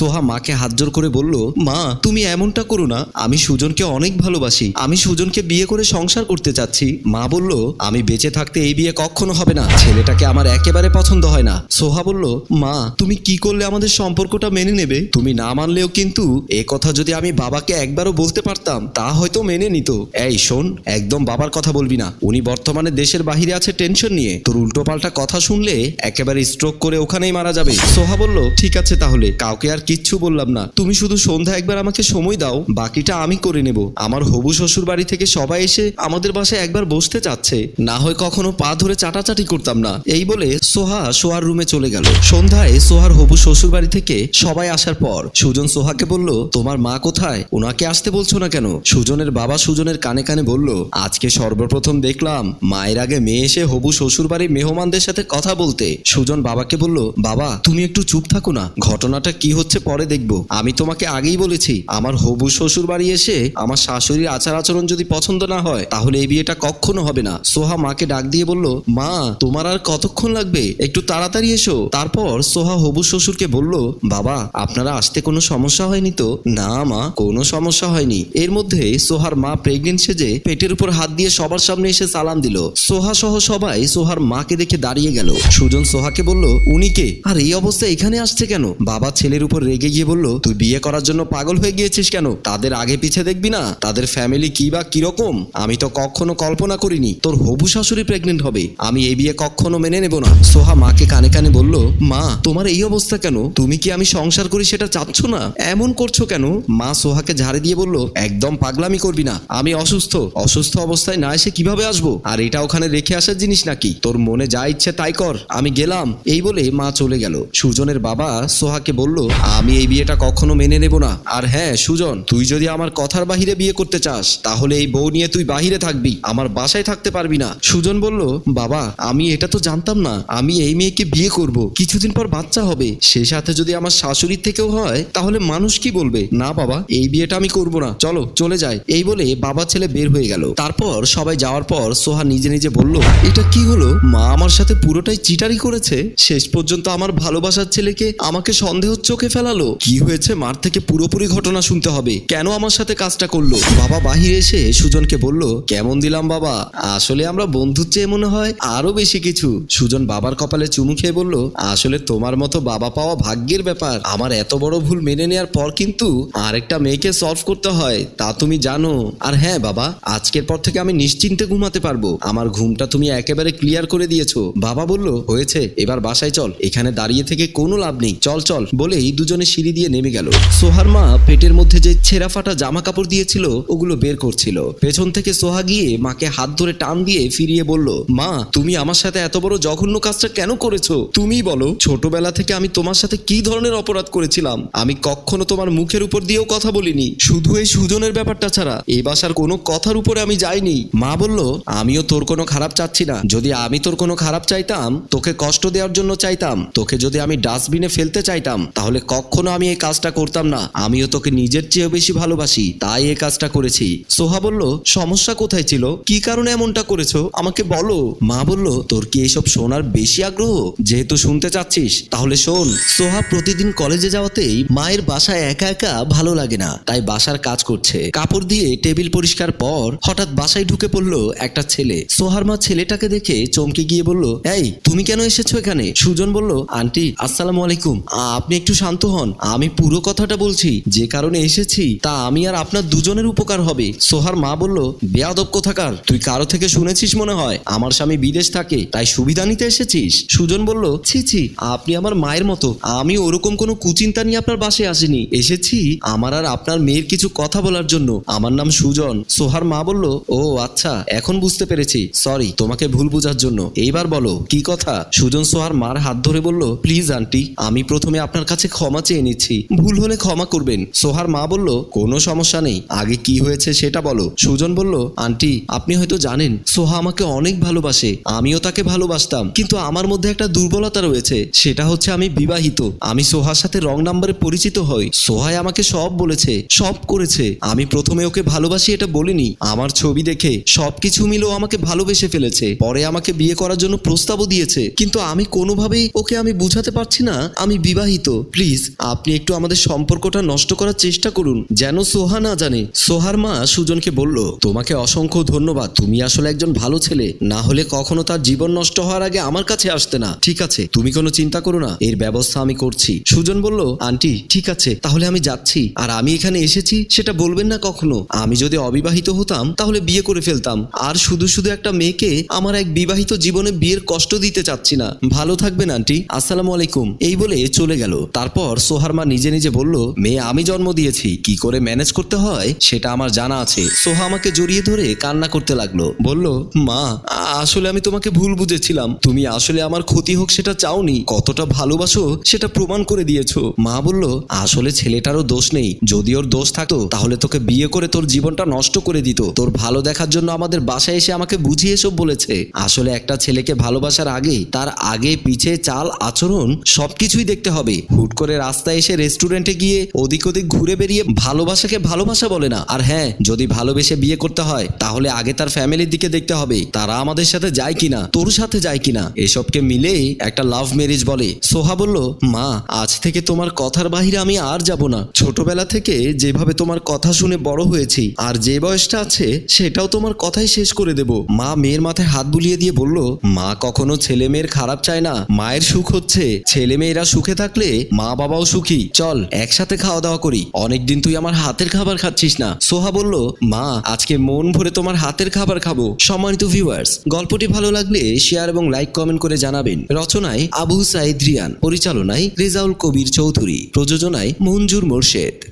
সোহা মাকে হাত জোর করে বলল, মা, তুমি এমনটা করো না। আমি সুজনকে অনেক ভালোবাসি। আমি সুজনকে বিয়ে করে সংসার করতে চাচ্ছি। মা বলল, আমি বেঁচে থাকতে এই বিয়ে কখনো হবে না। ছেলেটাকে আমার একেবারে পছন্দ হয় না। সোহা বলল, মা, তুমি কি করলে আমাদের সম্পর্কটা মেনে নেবে? তুমি না মানলেও কিন্তু এ কথা যদি আমি বাবাকে একবারও বলতে পারতাম, তা হয়তো মেনে নিত। এই শোন, একদম বাবার কথা বলবি না। উনি বর্তমানে দেশের বাহিরে আছে টেনশন নিয়ে। তোর উল্টোপাল্টা কথা শুনলে একেবারে স্ট্রোক করে ওখানেই মারা যাবে। সোহা বলল, ঠিক আছে তাহলে। কাউকে আর কিচ্ছু বললাম না। তুমি শুধু সন্ধ্যা একবার আমাকে সময় দাও, বাকিটা আমি করে নেব। আমার হবু শ্বশুর বাড়ি থেকে সবাই এসে আমাদের বাসায় একবার বসতে চাচ্ছে। না হয় কখনো পা ধরে চাটাচাটি করতাম না। এই বলে সোহা সোহার রুমে চলে গেল। সন্ধ্যায় সোহার হবু শ্বশুর বাড়ি থেকে সবাই আসার পর সুজন সোহাকে বলল, তোমার মা কোথায়? ওনাকে আসতে বলছো না কেন? সুজনের বাবা সুজনের কানে কানে বলল, আজকে সর্বপ্রথম দেখলাম মায়ের আগে মেয়ে এসে হবু শ্বশুর বাড়ির মেহমানদের সাথে কথা বলতে। সুজন বাবাকে বলল, বাবা, তুমি একটু চুপ থাকো না। ঘটনাটা কি হচ্ছে পরে দেখব। আমি তোমাকে আগেই বলেছি, আমার হবু শ্বশুর বাড়ি এসে আমার শাশুড়ির আচার আচরণ যদি পছন্দ না হয়, তাহলে এই বিয়েটা কখনো হবে না। সোহা মাকে ডাক দিয়ে বলল, মা, তোমার আর কতক্ষণ লাগবে? একটু তাড়াতাড়ি এসো। তারপর সোহা হবু শ্বশুরকে বলল, বাবা, আপনারা আসতে কোনো সমস্যা হয়নি তো? না মা, কোনো সমস্যা হয়নি। এর মধ্যে সোহার মা প্রেগনেন্ট সেজে পেটের উপর হাত দিয়ে সবার সামনে এসে সালাম দিল। সোহা সহ সবাই সোহার মাকে দেখে দাঁড়িয়ে গেল। সুজন সোহাকে বলল, উনি কে? আর এই অবস্থা এখানে আসছে কেন? বাবা ছেলের উপর রেগে গিয়ে বলল, তুই বিয়ে করার জন্য পাগল হয়ে গিয়েছিস কেন? তাদের আগে পিছে দেখবি না? তাদের ফ্যামিলি কি বা কীরকম? আমি তো কখনো কল্পনা করিনি, তোর হবু শাশুড়ি প্রেগনেন্ট হবে। আমি এই বিয়ে কখনো মেনে নেব না। সোহা মাকে কানে কানে বলল, মা, তোমার এই অবস্থা কেন? তুমি কি আমি সংসার করি সেটা চাচ্ছ না? এমন করছ কেন? মা সোহাকে ঝাড়ে দিয়ে বলল, একদম পাগলামি করবি না। আমি অসুস্থ। অসুস্থ অবস্থায় না এসে কীভাবে আসব? আর এটা ওখানে রেখে আসার জিনিস নাকি? তোর মনে যা ইচ্ছে তাই কর। আমি গেলাম। এই বলে মা চলে গেল। সুজনের বাবা সোহাকে বলল আমি এই বিয়েটা কখনো মেনে নেব না। আর হ্যাঁ সুজন, তুই যদি আমার কথার বাহিরে বিয়ে করতে চাস, তাহলে এই বউ নিয়ে তুই বাহিরে থাকবি, আমার বাসায় থাকতে পারবি না। সুজন বলল, বাবা, আমি এটা তো জানতাম না, আমি এই মেয়েকে বিয়ে করব, কিছুদিন পর বাচ্চা হবে। সে সাথে যদি আমার শাশুড়ির থেকেও হয়, তাহলে মানুষ কি বলবে? না, বাবা, এই বিয়েটা আমি করব না। চলো, চলে যাই। এই বলে বাবা ছেলে বের হয়ে গেল। তারপর সবাই যাওয়ার পর সোহা নিজে নিজে বলল, এটা কি হলো? মা আমার সাথে পুরোটাই চিটারি করেছে? শেষ পর্যন্ত আমার ভালোবাসার ছেলেকে আমাকে সন্দেহ চোখে ফেলালো। কি হয়েছে? মার থেকে পুরোপুরি ঘটনা শুনতে হবে। কেন আমার সাথে কাজটা করল? বাবা বাহিরে এসে সুজনকে বলল, কেমন দিলাম বাবা? আসলে আমরা বন্ধুর চেয়ে মনে হয় আরও বেশি কিছু। সুজন বাবার কপালে চুমু খেয়ে বলল, আসলে তোমার মতো বাবা পাওয়া ভাগ্যের ব্যাপার। আমার এত বড় ভুল মেনে নেওয়ার পর কিন্তু আরেকটা মেয়েকে সলভ করতে হয়, তা তুমি জানো। আর হ্যাঁ বাবা, আজকের পর থেকে আমি নিশ্চিন্তে ঘুমাতে পারব। আমার ঘুমটা তুমি একেবারে ক্লিয়ার করে দিয়েছ। বাবা বলল, হয়েছে, এবার বাসায় চল। এখানে দাঁড়িয়ে থেকে কোনো লাভ নেই। চল চল। বলেই দুজনে সিঁড়ি দিয়ে নেমে গেল। সোহার মা পেটের মধ্যে যে ছেঁড়া ফাটা জামা কাপড় দিয়েছিল, ওগুলো বের করছিল। পেছন থেকে সোহা গিয়ে মাকে হাত ধরে টান দিয়ে ফিরিয়ে বলল, মা, তুমি আমার সাথে এত বড় জঘন্য কাজটা কেন করেছ? তুমি বলো, ছোটবেলা থেকে আমি তোমার সাথে কি ধরনের অপরাধ করেছিলাম? আমি কখনো তোমার মুখের উপর দিয়েও কথা বলিনি। শুধু এই সুজনের ব্যাপারটা ছাড়া এই বাসার কোনো কথার উপরে আমি যাইনি। মা বলল, আমিও তোর কোনো খারাপ চাচ্ছি না। যদি আমি তোর কোনো খারাপ চাইতাম, তোকে কষ্ট দেওয়ার জন্য চাইতাম। তোকে যদি আমি ডাস্টবিনে ফেলতে চাইতাম, তাহলে কখনো আমি এই কাজটা করতাম না। আমিও তোকে নিজের চেয়েও বেশি ভালোবাসি, তাই এই কাজটা করেছি। সোহা বলল, সমস্যা কোথায় ছিল? কি কারণে এমনটা করেছ? আমাকে বলো। মা বলল, তোর কি এসব শোনার বেশি আগ্রহ? যেহেতু শুনতে চাচ্ছিস, তাহলে শোন। সোহা প্রতিদিন কলেজে যাওয়াতেই মায়ের বাসায় একা একা ভালো লাগে না, তাই বাসার কাজ করছে। কাপড় দিয়ে টেবিল পরিষ্কার পর হঠাৎ বাসায় ঢুকে পড়ল একটা ছেলে। সোহার মা ছেলেটাকে দেখে চমকে গিয়ে বলল, এই, তুমি কেন এসেছ এখানে? সুজন বলল, আন্টি, আসসালামু আলাইকুম। আপনি একটু শান্ত হন। আমি পুরো কথাটা বলছি। যে কারণে এসেছি, তা আমি আর আপনার দুজনের উপকার হবে। সোহার মা বলল, বেয়াদব কোথাকার? তুই কারও থেকে শুনেছিস মনে হয়? আমার স্বামী বিদেশ থাকে, তাই সুবিধা নিতে এসেছিস? সুজন বলল, ছি ছি, আপনি আমার মায়ের মতো। আমি ওরকম কোনো কুচিন্তা নিয়ে আপনার বাসে আসিনি। এসেছি আমার আর আপনার মেয়ের কিছু কথা বলার জন্য। আমার নাম সুজন। সোহার মা বলল, ও আচ্ছা এখন বুঝতে পেরেছি। সরি, তোমাকে ভুল বোঝার জন্য। এইবার বলো, কি কথা? সুজন সোহার মার হাত ধরে বলল, প্লিজ, আন্টি, আমি প্রথমে আপনার কাছে ক্ষমা চেয়ে নিচ্ছি। ভুল হলে ক্ষমা করবেন। সোহার মা বলল, কোনো সমস্যা নেই। আগে কি হয়েছে সেটা বলো। সুজন বলল, আন্টি, আপনি হয়তো জানেন, সোহা আমাকে অনেক ভালোবাসে। আমিও তাকে ভালোবাসতাম। কিন্তু আমার মধ্যে একটা দুর্বলতা রয়েছে। সেটা হচ্ছে আমি বিবাহিত। আমি সোহার সাথে রং নাম্বারে পরিচিত হই। সোহায় আমাকে সব বলেছে, সব করেছে। আমি প্রথমে ওকে ভালোবাসি এটা বলিনি। আমার ছবি দেখে সবকিছু মিলেও আমাকে ভালোবেসে ফেলেছে। পরে আমাকে বিয়ে করার জন্য প্রস্তাবও দিয়েছে। কিন্তু আমি কোনোভাবেই ওকে আমি বুঝাতে পারছি না। আমি বিবাহিত। প্লিজ আপনি একটু আমাদের সম্পর্কটা নষ্ট করার চেষ্টা করুন। যেন সোহা না জানে। সোহার মা সুজনকে বলল, তোমাকে অসংখ্য ধন্যবাদ। তুমি আসলে একজন ভালো ছেলে। না হলে কখনো তার জীবন নষ্ট হওয়ার আগে আমার কাছে আসতে না। ঠিক আছে, তুমি কোনো চিন্তা করো না। এর ব্যবস্থা আমি করছি। সুজন বলল, আন্টি, ঠিক আছে, তাহলে আমি যাচ্ছি। আর আমি এখানে এসেছি, সেটা বলবেন না কখনো। আমি যদি অবিবাহিত হতাম, তাহলে বিয়ে করে ফেলতাম। আর শুধু শুধু একটা মেয়েকে আমার এক বিবাহিত জীবনে বিয়ের কষ্ট দিতে চাচ্ছি না। ভালো থাকবেন, আন্টি। আসসালামু আলাইকুম। এই বলে চলে গেল। তারপর সোহার মা নিজে নিজে বলল, মেয়ে, আমি জন্ম দিয়েছি, কি করে ম্যানেজ করতে হয় সেটা আমার জানা আছে। সোহা আমাকে জড়িয়ে ধরে কান্না করতে লাগল। বলল, মা, আসলে আমি তোমাকে ভুল বুঝেছিলাম। তুমি আসলে আমার ক্ষতি হোক সেটা চাওনি। কতটা ভালোবাসো সেটা প্রমাণ করে দিয়েছ। মা বলল, আসলে ছেলেটারও দোষ নেই। যদি ওর দোষ থাকতো, তাহলে তোকে বিয়ে করে তোর জীবনটা নষ্ট করে দিত। তোর ভালো দেখার জন্য আমাদের বাসায় এসে আমাকে বুঝিয়ে সব বলেছে। আসলে একটা ছেলেকে ভালোবাসার আগে তার আগে পিছে চাল আচরণ সবকিছুই দেখতে হবে। হুট করে রাস্তায় এসে রেস্টুরেন্টে গিয়ে ওদিক ওদিক ঘুরে বেরিয়ে ভালোবাসাকে ভালোবাসা বলে না। আর হ্যাঁ যদি ভালোবেসে বিয়ে করতে হয়, তাহলে আগে তার ফ্যামিলির দিকে দেখতে হবে, তারা আমাদের সাথে যায় কিনা, তোর সাথে যায় কিনা। এসবকে মিলেই একটা লাভ ম্যারেজ বলে। সোহা বলল, মা, আজ থেকে তোমার কথার বাহিরে আমি আর যাব না। ছোটবেলা থেকে যেভাবে তোমার কথা শুনে বড় হয়েছি, আর যে বয়সটা আছে, সেটাও তোমার কথাই শেষ করে দেব। মা মেয়ের মাথায় হাত বুলিয়ে দিয়ে বলল, মা কখনো ছেলে মেয়ের খারাপ চায় না। মায়ের সুখ হচ্ছে। ছেলে মেয়েরা সুখে থাকলে মা বাবাও সুখী। চল, একসাথে খাওয়া দাওয়া করি। অনেকদিন তুই আমার হাতের খাবার খাচ্ছিস না। সোহা বলল, মা, আজকে মন ভরে তোমার হাতের খাবার খাব। সম্মানিত ভিউয়ার্স গল্পটি ভালো লাগলে শেয়ার এবং লাইক কমেন্ট করে জানাবেন। রচনায় আবু সাইদ রিয়ান, পরিচালনায় রেজাউল কবির চৌধুরী, প্রযোজনায় মঞ্জুর মোর্শেদ।